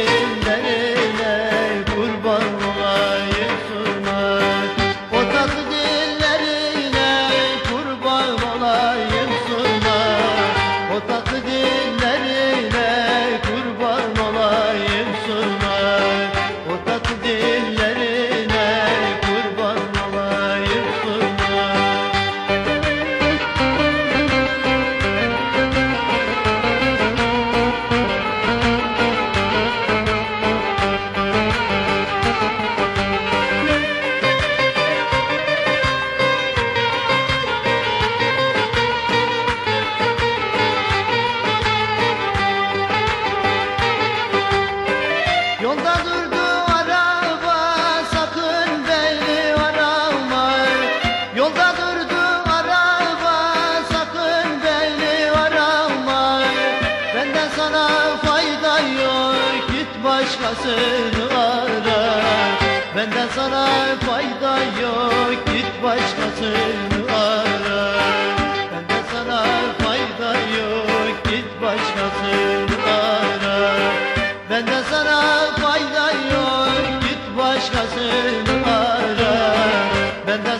ellerimden sana fayda yok Git başkasını ara. Benden sana fayda yok Git başkasını ara. Benden sana fayda yok Git başkasını ara. Benden sana fayda yok Git başkasını ara. Benden